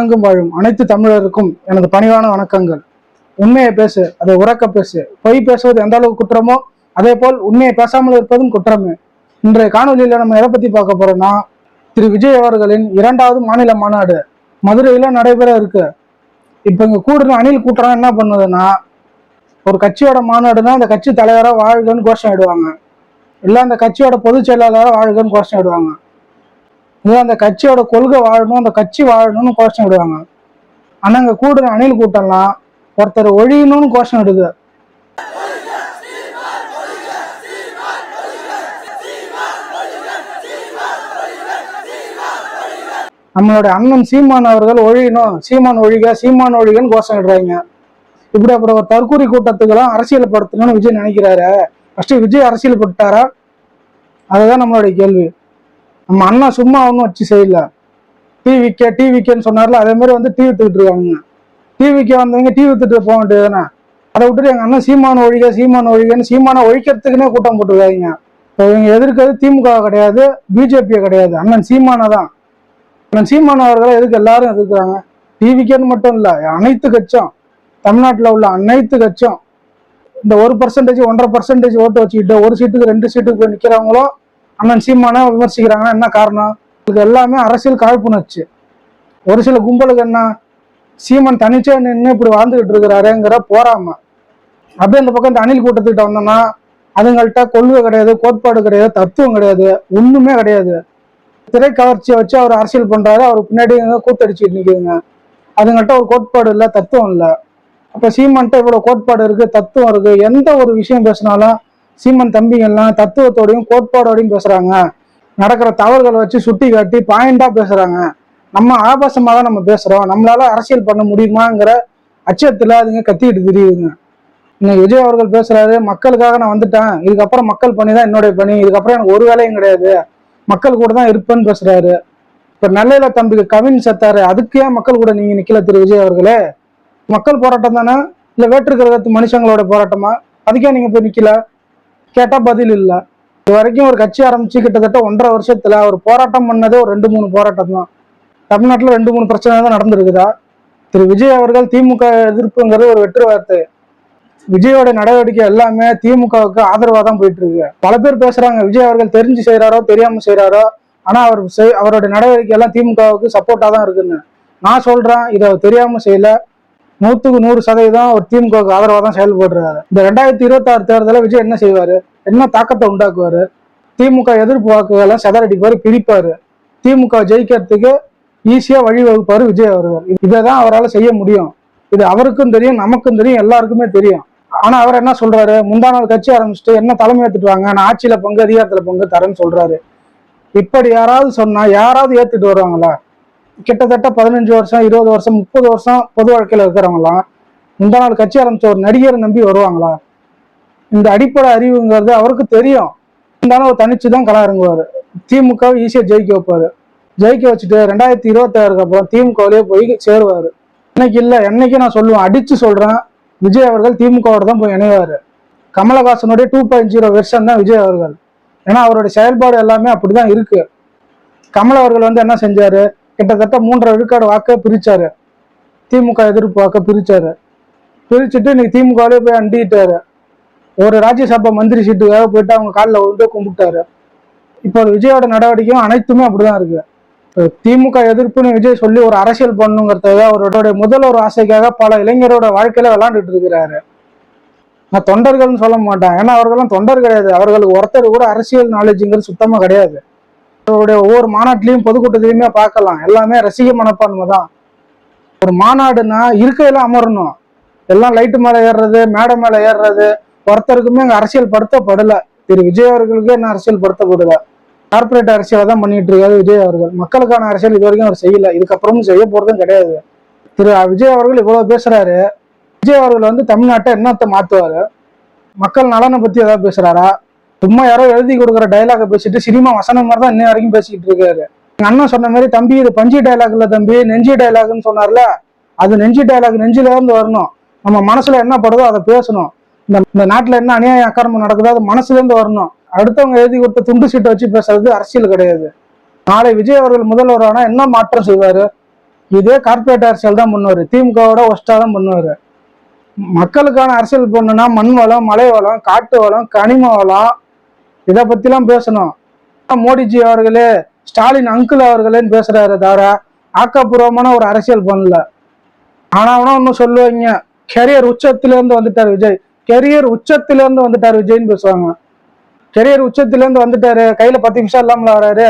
அங்கும் வாழும் அனைத்து தமிழருக்கும் எனது பணிவான வணக்கங்கள். உண்மையை பேசு அதை உறக்க பேசு. பொய் பேசுவது எந்த அளவுக்கு குற்றமோ அதே போல் உண்மையை பேசாமல் இருப்பதும் குற்றமே. இன்றைய காணொலியில நம்ம எதை பத்தி பார்க்க போறோம்னா திரு விஜய் அவர்களின் இரண்டாவது மாநில மாநாடு மதுரையில நடைபெற இருக்கு. இப்ப இங்க கூடுற அணில் கூட்டம் என்ன பண்ணுதுன்னா ஒரு கட்சியோட மாநாடுனா அந்த கட்சி தலைவரா வாழ்கன்னு கோஷம் இடுவாங்க. இல்ல அந்த கட்சியோட பொதுச் செயலாளராக வாழ்கன்னு கோஷம் இடுவாங்க. இல்ல அந்த கட்சியோட கொள்கை வாழணும் அந்த கட்சி வாழணும்னு கோஷம் விடுவாங்க. ஆனா இங்க கூடுற அணில் கூட்டம்லாம் ஒருத்தர் ஒழியணும்னு கோஷம் விடுது. நம்மளுடைய அண்ணன் சீமான் அவர்கள் ஒழியணும் சீமான் ஒழிக சீமான் ஒழிகன்னு கோஷம் இடுறாங்க இப்படி அப்புறம் ஒரு தற்கூரி கூட்டத்துக்கெல்லாம் அரசியல் படுத்தணும்னு விஜய் நினைக்கிறாரு. ஃபர்ஸ்ட் விஜய் அரசியல் பட்டாரா அதுதான் நம்மளுடைய கேள்வி. நம்ம அண்ணா சும்மா ஒன்றும் வச்சு செய்யல. டிவிக்கே டிவிக்கேன்னு சொன்னார்ல அதே மாதிரி வந்து டிவி வித்துக்கிட்டு இருக்காங்க. டிவிக்கே வந்தவங்க டிவி வித்துட்டு போக வேண்டியதுதானே அதை விட்டுட்டு எங்கள் அண்ணன் சீமான ஒழிக சீமான ஒழிகன்னு சீமான ஒழிக்கிறதுக்குன்னே கூட்டம் போட்டுருக்காங்க இப்போ இவங்க எதிர்க்கிறது திமுக கிடையாது பிஜேபியே கிடையாது. அண்ணன் சீமானை தான். அண்ணன் சீமான அவர்களை எதுக்கு எல்லாரும் எதிர்க்கிறாங்க? டிவிக்கேன்னு மட்டும் இல்லை அனைத்து கட்சியும் தமிழ்நாட்டில் உள்ள அனைத்து கட்சியும் இந்த ஒரு பர்சன்டேஜ் ஒன்றரை பர்சன்டேஜ் ஓட்டு வச்சுக்கிட்டு ஒரு சீட்டுக்கு ரெண்டு சீட்டுக்கு போய் நிற்கிறவங்களும் அண்ணன் சீமானை விமர்சிக்கிறாங்கன்னா என்ன காரணம்? இதுக்கு எல்லாமே அரசியல் காழ்ப்புணர்ச்சி. ஒரு சில கும்பலுக்கு என்ன சீமான் தனிச்சே நின்று இப்படி வாழ்ந்துகிட்டு இருக்கிறாருங்கிற போறாம அப்படியே இந்த பக்கம் இந்த அணில் கூட்டத்துக்கிட்ட வந்தோம்னா அதுங்கள்ட்ட கொள்கை கிடையாது கோட்பாடு கிடையாது தத்துவம் கிடையாது ஒண்ணுமே கிடையாது. திரை கவர்ச்சியை வச்சு அவர் அரசியல் பண்றாரு அவர் பின்னாடி கூத்தடிச்சுட்டு நிக்குதுங்க. அதுங்கள்ட்ட ஒரு கோட்பாடு இல்லை தத்துவம் இல்லை. அப்ப சீமான்ட்ட இவ்வளவு கோட்பாடு இருக்கு தத்துவம் இருக்கு எந்த ஒரு விஷயம் பேசினாலும் சீமன் தம்பிங்கள்லாம் தத்துவத்தோடையும் கோட்பாடோடையும் பேசுகிறாங்க நடக்கிற தவறுகளை வச்சு சுட்டி காட்டி பாயிண்டாக பேசுகிறாங்க நம்ம ஆபாசமாக தான் நம்ம பேசுகிறோம் நம்மளால அரசியல் பண்ண முடியுமாங்கிற அச்சத்தில் அதுங்க கத்திக்கிட்டு தெரியுதுங்க. இன்னைக்கு விஜய் அவர்கள் பேசுகிறாரு மக்களுக்காக நான் வந்துட்டேன். இதுக்கப்புறம் மக்கள் பணி தான் என்னுடைய பணி. இதுக்கப்புறம் எனக்கு ஒரு வேலையும் கிடையாது. மக்கள் கூட தான் இருப்பேன்னு பேசுகிறாரு இப்போ நெல்லையில தம்பிக்கு கவின் செத்தாரு. அதுக்கு ஏன் மக்கள் கூட நீங்கள் நிற்கல திரு விஜய் அவர்களே? மக்கள் போராட்டம் தானே? இல்ல வேற்றுக்கிரகத்து மனுஷங்களோட போராட்டமா? அதுக்கே நீங்கள் போய் நிற்கல கேட்டால் பதில் இல்லை. இது வரைக்கும் ஒரு கட்சி ஆரம்பிச்சு கிட்டத்தட்ட ஒன்றரை வருஷத்தில் ஒரு போராட்டம் பண்ணதே ஒரு ரெண்டு மூணு போராட்டம் தான். தமிழ்நாட்டில் ரெண்டு மூணு பிரச்சனை தான் நடந்திருக்குதா? திரு விஜய் அவர்கள் திமுக எதிர்ப்புங்கிறது ஒரு வெற்று வார்த்தை. விஜயோட நடவடிக்கை எல்லாமே திமுகவுக்கு ஆதரவாக தான் போயிட்டு இருக்கு பல பேர் பேசுறாங்க விஜய் அவர்கள் தெரிஞ்சு செய்யறாரோ தெரியாம செய்யறாரோ ஆனா அவர் செய்- அவருடைய நடவடிக்கை எல்லாம் திமுகவுக்கு சப்போர்ட்டா தான் இருக்குன்னு. நான் சொல்றேன் இதை தெரியாமல் தெரியாம செய்யல. நூத்துக்கு நூறு சதவீதம் அவர் திமுகவுக்கு ஆதரவாக தான் செயல்படுறாரு. இந்த ரெண்டாயிரத்தி இருபத்தி ஆறு தேர்தலில் விஜய் என்ன செய்வாரு? என்ன தாக்கத்தை உண்டாக்குவாரு? திமுக எதிர்ப்பு வாக்குகளை சதரடிப்பார் பிரிப்பாரு. திமுக ஜெயிக்கிறதுக்கு ஈஸியா வழிவகுப்பாரு விஜய் அவர்கள். இதை தான் அவரால் செய்ய முடியும். இது அவருக்கும் தெரியும் நமக்கும் தெரியும் எல்லாருக்குமே தெரியும். ஆனா அவர் என்ன சொல்றாரு? முந்தா நாள் கட்சி ஆரம்பிச்சுட்டு என்ன தலைமை ஏற்றுட்டு வாங்க? நான் ஆட்சியில பங்கு அதிகாரத்துல பங்கு தரேன்னு சொல்றாரு. இப்படி யாராவது சொன்னா யாராவது ஏத்துட்டு வருவாங்களா? கிட்டத்தட்ட பதினஞ்சு வருஷம் இருபது வருஷம் முப்பது வருஷம் பொது வாழ்க்கையில் இருக்கிறவங்களாம் முந்தா நாள் கட்சி ஆரம்பிச்ச ஒரு நடிகரை நம்பி வருவாங்களா? இந்த அடிப்படை அறிவுங்கிறது அவருக்கு தெரியும். இருந்தாலும் அவர் தனிச்சு தான் களம் இறங்குவாரு திமுக ஈஸியாக ஜெயிக்க வைப்பார். ஜெயிக்க வச்சுட்டு ரெண்டாயிரத்தி இருபத்தாறுக்கு அப்புறம் திமுகவிலேயே போய் சேருவார். இன்னைக்கு இல்லை என்னைக்கு நான் சொல்லுவேன் அடித்து சொல்கிறேன் விஜய் அவர்கள் திமுகவோட தான் போய் இணைவார். கமலஹாசனுடைய டூ பாயிண்ட் ஜீரோ வெர்ஷன் தான் விஜய் அவர்கள். ஏன்னா அவருடைய செயல்பாடு எல்லாமே அப்படிதான் இருக்கு. கமல் அவர்கள் வந்து என்ன செஞ்சாரு? கிட்டத்தட்ட மூன்றரை விழுக்காடு வாக்க பிரிச்சாரு. திமுக எதிர்ப்பு வாக்க பிரிச்சாரு. பிரிச்சுட்டு இன்னைக்கு திமுகவிலே போய் அண்டிட்டாரு. ஒரு ராஜ்யசபா மந்திரி சீட்டுக்காக போயிட்டு அவங்க காலில் விழுந்து கும்பிட்டாரு. இப்போ விஜயோட நடவடிக்கையும் அனைத்துமே அப்படிதான் இருக்கு. திமுக எதிர்ப்புன்னு விஜய் சொல்லி ஒரு அரசியல் பண்ணுங்கிறதுக்காக அவரோட முதல் ஒரு ஆசைக்காக பல இளைஞரோட வாழ்க்கையில விளாண்டுட்டு இருக்கிறாரு. நான் தொண்டர்கள்னு சொல்ல மாட்டேன். ஏன்னா அவர்கள்லாம் தொண்டர் கிடையாது. அவர்களுக்கு ஒருத்தர் கூட அரசியல் நாலேஜுங்கிறது சுத்தமாக கிடையாது. அவருடைய ஒவ்வொரு மாநாட்டிலையும் பொதுக்கூட்டத்திலையுமே பார்க்கலாம். எல்லாமே ரசிக மனப்பான்மை தான். ஒரு மாநாடுனா இருக்கையில அமரணும். எல்லாம் லைட்டு மேலே ஏறுறது மேடை மேலே ஏறுறது. ஒருத்தருக்குமே அங்கே அரசியல் படுத்தப்படல திரு விஜய் அவர்களுக்கு என்ன அரசியல் படுத்தப்படல கார்பரேட் அரசியலை தான் பண்ணிட்டு இருக்காரு விஜய் அவர்கள். மக்களுக்கான அரசியல் இது வரைக்கும் அவர் செய்யல. இதுக்கப்புறமும் செய்ய போறதும் கிடையாது. திரு விஜய் அவர்கள் இவ்வளவு பேசுறாரு. விஜய் அவர்கள் வந்து தமிழ்நாட்டை என்னத்தை மாத்துவாரு? மக்கள் நலனை பத்தி ஏதாவது பேசுறாரா? சும்மா யாரோ எழுதி கொடுக்குற டைலாக பேசிட்டு சினிமா வசனம் மாதிரி தான் இன்ன வரைக்கும் பேசிக்கிட்டு இருக்காரு. எங்க அண்ணன் சொன்ன மாதிரி தம்பி இது பஞ்சு டைலாக் இல்ல தம்பி நெஞ்சி டைலாக்னு சொன்னார்ல அது நெஞ்சி டைலாக் நெஞ்சில இருந்து வரணும். நம்ம மனசுல என்ன படுதோ அதை பேசணும். இந்த இந்த நாட்டுல என்ன அநியாய அக்கிரமம் நடக்குதோ அது மனசுல இருந்து வரணும். அடுத்தவங்க எழுதி கொடுத்த துண்டு சீட்டை வச்சு பேசுறது அரசியல் கிடையாது. நாளை விஜய் அவர்கள் முதல்வர் ஆனா என்ன மாற்றம் செய்வாரு? இதே கார்பரேட் அரசியல் தான் பண்ணுவாரு. திமுகவோட ஒஸ்டா தான் பண்ணுவாரு. மக்களுக்கான அரசியல் பண்ணுன்னா மண் வளம் மலை வளம் காட்டு வளம் கனிம வளம் இதை பத்திலாம் பேசணும். மோடிஜி அவர்களே ஸ்டாலின் அங்கிள் அவர்களேன்னு பேசுறாரு தவிர ஆக்கப்பூர்வமான ஒரு அரசியல் பண்ணல. ஆனா ஒன்றும் ஒன்னும் சொல்லுவாங்க. கெரியர் உச்சத்திலேருந்து வந்துட்டார் விஜய். கெரியர் உச்சத்திலேருந்து வந்துட்டார் விஜய்னு பேசுவாங்க. கெரியர் உச்சத்திலேருந்து வந்துட்டாரு. கையில பத்து நிமிஷம் இல்லாமல் வராரு.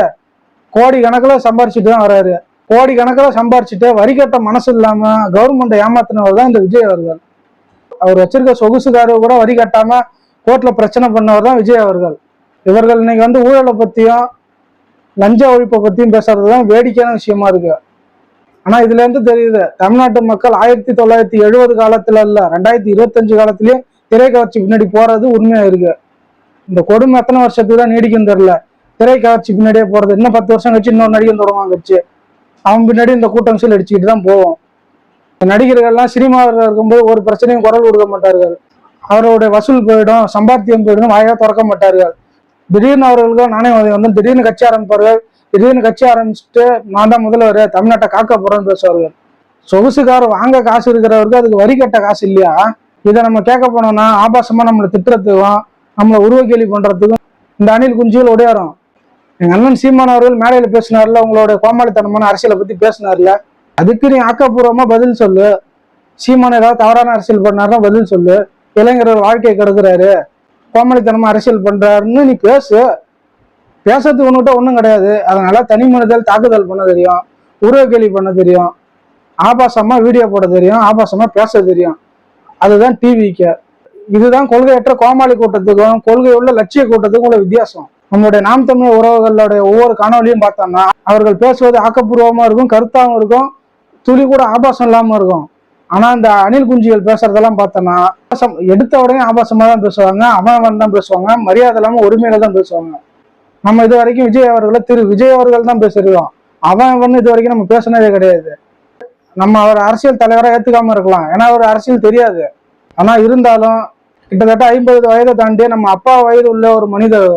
கோடி கணக்கில் சம்பாரிச்சுட்டு தான் வராரு. கோடி கணக்கில் சம்பாரிச்சுட்டு வரி கட்ட மனசு இல்லாம கவர்மெண்ட்டை ஏமாத்தினவர் தான் இந்த விஜய் அவர்கள். அவர் வச்சிருக்க சொகுசுக்காரர் கூட வரி கட்டாம கோர்ட்ல பிரச்சனை பண்ணவர் தான் விஜய் அவர்கள். இவர்கள் இன்னைக்கு வந்து ஊழலை பற்றியும் லஞ்ச ஒழிப்பை பற்றியும் பேசுறது தான் வேடிக்கையான விஷயமா இருக்கு. ஆனால் இதுலேருந்து தெரியுது தமிழ்நாட்டு மக்கள் ஆயிரத்தி தொள்ளாயிரத்தி எழுபது காலத்தில் இல்லை ரெண்டாயிரத்தி இருபத்தஞ்சு காலத்துலேயும் திரைக்கவர்ச்சி பின்னாடி போகிறது உண்மையாக இருக்கு. இந்த கொடுமை எத்தனை வருஷத்துக்கு தான் நீடிக்கும் தெரில திரைக்கவர்ச்சி பின்னாடியே போகிறது இன்னும் பத்து வருஷம் கழிச்சு இன்னொரு நடிகன் தொடங்குவாங்க வச்சு அவன் பின்னாடி இந்த கூட்டம் சீல் அடிச்சுக்கிட்டு தான் போவோம். இந்த நடிகர்கள்லாம் சினிமாவில் இருக்கும்போது ஒரு பிரச்சனையும் குரல் கொடுக்க மாட்டார்கள். அவருடைய வசூல் போயிடும் சம்பாத்தியம் போயிடும் வாயாக திறக்க மாட்டார்கள். திடீர்னு அவர்களுக்கு நானே வந்து திடீர்னு கட்சி ஆரம்பிப்பார்கள். திடீர்னு கட்சி ஆரம்பிச்சுட்டு நான் தான் முதல்வர் தமிழ்நாட்டை காக்க போறேன்னு பேசுவார்கள். சொகுசுக்கார வாங்க காசு இருக்கிறவருக்கு அதுக்கு வரி கட்ட காசு இல்லையா? இதை நம்ம கேட்க போனோம்னா ஆபாசமா நம்மளை திட்டுறதுக்கும் நம்மளை உருவக்கேலி பண்றதுக்கும் இந்த அணில் குஞ்சுகள் உடையாரும். எங்க அண்ணன் சீமான் அவர்கள் மேடையில பேசினார்ல உங்களோட கோமாளித்தனமான அரசியலை பத்தி பேசினார்ல. அதுக்கு நீ ஆக்கப்பூர்வமா பதில் சொல்லு. சீமான் ஏதாவது தவறான அரசியல் பண்ணாருன்னா பதில் சொல்லு. இளைஞர்கள் வாழ்க்கையை கெடுக்கிறாரு. கோமாளித்தனமா அரசியல் பண்றாருன்னு நீ பேசு. பேசுறதுக்கு ஒன்றுகிட்ட ஒன்றும் கிடையாது. அதனால தனி மனிதல் தாக்குதல் பண்ண தெரியும் உருவக்கேலி பண்ண தெரியும் ஆபாசமா வீடியோ போட தெரியும் ஆபாசமா பேச தெரியும். அதுதான் டிவிக்கு இதுதான் கொள்கையற்ற கோமாளி கூட்டத்துக்கும் கொள்கை உள்ள லட்சிய கூட்டத்துக்கும் உள்ள வித்தியாசம். நம்மளுடைய நாம் தமிழ் உறவுகளுடைய ஒவ்வொரு காணொலியும் பார்த்தோம்னா அவர்கள் பேசுவது ஆக்கப்பூர்வமா இருக்கும் கருத்தாகவும் இருக்கும் துளி கூட ஆபாசம் இல்லாம இருக்கும். ஆனா இந்த அணில் குஞ்சுகள் பேசுறதெல்லாம் பார்த்தோம்னா எடுத்த உடனே ஆபாசமா தான் பேசுவாங்க அவன் தான் பேசுவாங்க மரியாதை இல்லாம உரிமையில தான் பேசுவாங்க. நம்ம இது வரைக்கும் விஜய் அவர்களை திரு விஜய் அவர்கள் தான் பேசிருக்கோம் அவன் வந்து இது வரைக்கும் நம்ம பேசினதே கிடையாது. நம்ம அவர் அரசியல் தலைவரா ஏத்துக்காம இருக்கலாம். ஏன்னா அவர் அரசியல் தெரியாது. ஆனா இருந்தாலும் கிட்டத்தட்ட ஐம்பது வயதை தாண்டி நம்ம அப்பா வயது உள்ள ஒரு மனிதர்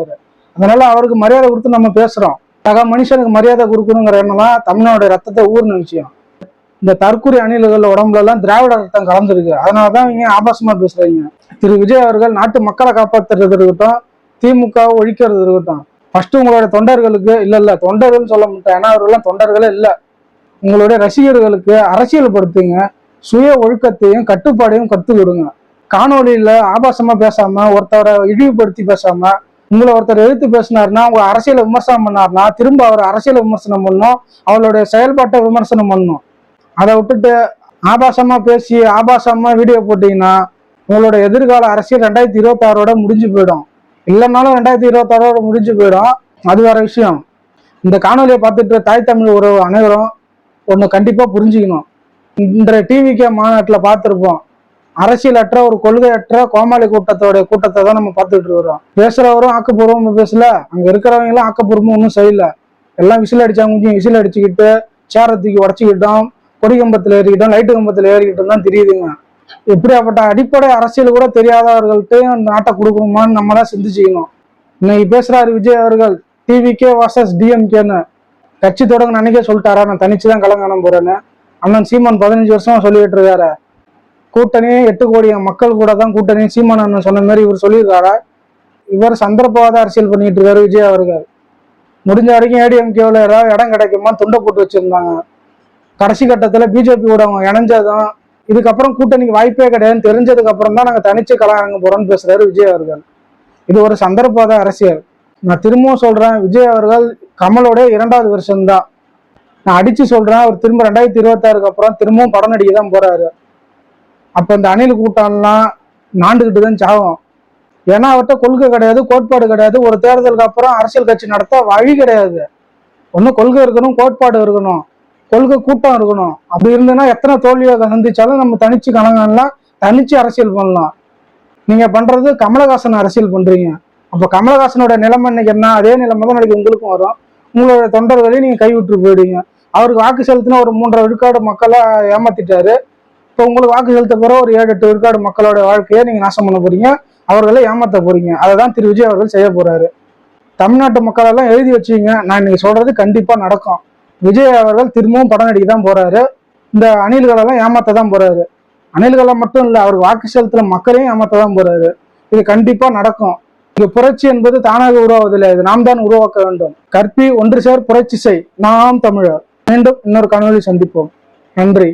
அதனால அவருக்கு மரியாதை கொடுத்து நம்ம பேசுறோம். சக மனுஷனுக்கு மரியாதை கொடுக்கணுங்கிற எண்ணம்லாம் தமிழோட ரத்தத்தை ஊர்ன விஷயம். இந்த தற்கூரி அணில்கள் உடம்புலலாம் திராவிட ரத்தம் கலந்துருக்கு. அதனாலதான் இவங்க ஆபாசமாக பேசுகிறீங்க திரு விஜய் அவர்கள் நாட்டு மக்களை காப்பாற்றுறது இருக்கட்டும் திமுகவை ஒழிக்கிறது இருக்கட்டும் ஃபர்ஸ்ட் உங்களோட தொண்டர்களுக்கு இல்லை இல்லை தொண்டர்கள்னு சொல்ல மாட்டேன். ஏன்னா அவர்கள்லாம் தொண்டர்களே இல்லை. உங்களுடைய ரசிகர்களுக்கு அரசியல் படுத்துங்க சுய ஒழுக்கத்தையும் கட்டுப்பாடையும் கற்றுக் கொடுங்க காணொலியில் ஆபாசமாக பேசாமல் ஒருத்தரை இழிவுபடுத்தி பேசாமல் உங்களை ஒருத்தர் எழுத்து பேசினாருன்னா உங்க அரசியலை விமர்சனம் பண்ணாருன்னா திரும்ப அவர் அரசியலை விமர்சனம் பண்ணணும் அவளுடைய செயல்பாட்டை விமர்சனம் பண்ணணும் அதை விட்டுட்டு ஆபாசமா பேசி ஆபாசமா வீடியோ போட்டீங்கன்னா உங்களோட எதிர்கால அரசியல் ரெண்டாயிரத்தி இருபத்தாறோட முடிஞ்சு போயிடும். இல்லைனாலும் ரெண்டாயிரத்தி இருபத்தாறோட முடிஞ்சு போயிடும். அது வேற விஷயம். இந்த காணொலியை பார்த்துட்டு தாய் தமிழ் உறவு அனைவரும் ஒன்று கண்டிப்பா புரிஞ்சுக்கணும். இன்றைய டிவிகே மாநாட்டில் பார்த்துருப்போம். அரசியலற்ற ஒரு கொள்கையற்ற கோமாளி கூட்டத்தோடைய கூட்டத்தை தான் நம்ம பார்த்துட்டு இருக்கிறோம். பேசுறவரும் ஆக்கப்பூர்வமா பேசல. அங்க இருக்கிறவங்களும் ஆக்கப்பூர்வம் ஆக்கப்பூர்வமா ஒன்றும் செய்யல. எல்லாம் விசில் அடிச்சாங்க விசில் அடிச்சுக்கிட்டு சேரத்துக்கு தூக்கி உடச்சிக்கிட்டோம். கொடி கம்பத்தில் ஏறிக்கிட்டோம் லைட்டு கம்பத்தில் ஏறிக்கிட்டோம் தான் தெரியுதுங்க. இப்படியாப்பட்ட அடிப்படை அரசியல் கூட தெரியாதவர்கள்ட்டையும் நாட்டை கொடுக்கணுமான்னு நம்ம தான் சிந்திச்சுக்கணும். இன்னைக்கு பேசுறாரு விஜய் அவர்கள் டிவிகே வாசஸ் டிஎம்கேன்னு கட்சி தொடங்க அன்னைக்கே சொல்லிட்டாரா? நான் தனிச்சு தான் கலங்கானம் போறேன்னு. அண்ணன் சீமான் பதினஞ்சு வருஷமா சொல்லிட்டு இருக்காரு. கூட்டணி எட்டு கோடி மக்கள் கூட தான் கூட்டணி சீமான் அண்ணன் சொன்ன மாதிரி இவர் சொல்லியிருக்காரா? இவர் சந்தர்ப்பவாத அரசியல் பண்ணிட்டு இருக்காரு விஜய் அவர்கள். முடிஞ்ச வரைக்கும் ஏடிஎம்கேவில் ஏதாவது இடம் கிடைக்குமா துண்டை போட்டு வச்சிருந்தாங்க. கடைசி கட்டத்தில் பிஜேபி கூட அவங்க இணைஞ்சதும் இதுக்கப்புறம் கூட்டணிக்கு வாய்ப்பே கிடையாதுன்னு தெரிஞ்சதுக்கு அப்புறம் தான் நாங்கள் தனிச்சு கலாங்க போறோம்னு பேசுறாரு விஜய் அவர்கள். இது ஒரு சந்தர்ப்பவாத அரசியல். நான் திரும்பவும் சொல்றேன் விஜய் அவர்கள் கமலோட இரண்டாவது வருஷம் தான். நான் அடிச்சு சொல்றேன் அவர் திரும்ப ரெண்டாயிரத்தி இருபத்தாறுக்கு அப்புறம் திரும்பவும் படம் நடிக்க தான் போறாரு. அப்போ இந்த அணில் கூட்டம்லாம் நாண்டுகிட்டு தான் சாகும். ஏன்னா அவர்கிட்ட கொள்கை கிடையாது கோட்பாடு கிடையாது. ஒரு தேர்தலுக்கு அப்புறம் அரசியல் கட்சி நடத்த வழி கிடையாது. ஒன்றும் கொள்கை இருக்கணும் கோட்பாடு இருக்கணும். கொள்கை கூட்டம் இருக்கணும். அப்படி இருந்ததுன்னா எத்தனை தோல்வியை சந்திச்சாலும் நம்ம தனிச்சு கணங்கலாம் தனிச்சு அரசியல் பண்ணலாம். நீங்க பண்றது கமலஹாசன் அரசியல் பண்றீங்க. அப்ப கமலஹாசனோட நிலைமை இன்னைக்கு என்ன? அதே நிலைமை தான் நாளைக்கு உங்களுக்கும் வரும். உங்களோட தொண்டர்களையும் நீங்க கைவிட்டு போயிடுவீங்க. அவருக்கு வாக்கு செலுத்தின ஒரு மூன்றரை விழுக்காடு மக்களை ஏமாத்திட்டாரு. இப்போ உங்களுக்கு வாக்கு செலுத்த போற ஒரு ஏழு எட்டு விழுக்காடு மக்களோட வாழ்க்கையை நீங்க நாசம் பண்ண போறீங்க. அவர்களை ஏமாத்த போறீங்க. அதை தான் திரு விஜய் அவர்கள் செய்ய போறாரு. தமிழ்நாட்டு மக்களெல்லாம் எழுதி வச்சுங்க நான் இன்னைக்கு சொல்றது கண்டிப்பா நடக்கும். விஜய் அவர்கள் திரும்பவும் படம் நடிக்க தான் போறாரு. இந்த அணில்களெல்லாம் ஏமாத்த தான் போறாரு. அணில்களை மட்டும் இல்லை அவர் வாக்கு செலுத்துல மக்களையும் ஏமாத்த தான் போறாரு. இது கண்டிப்பா நடக்கும். இங்க புரட்சி என்பது தானாக உருவாவதில்லை. இது நாம் தான் உருவாக்க வேண்டும். கற்பி ஒன்று சேர் புரட்சி செய். நாம் தமிழர். மீண்டும் இன்னொரு கனவில் சந்திப்போம். நன்றி.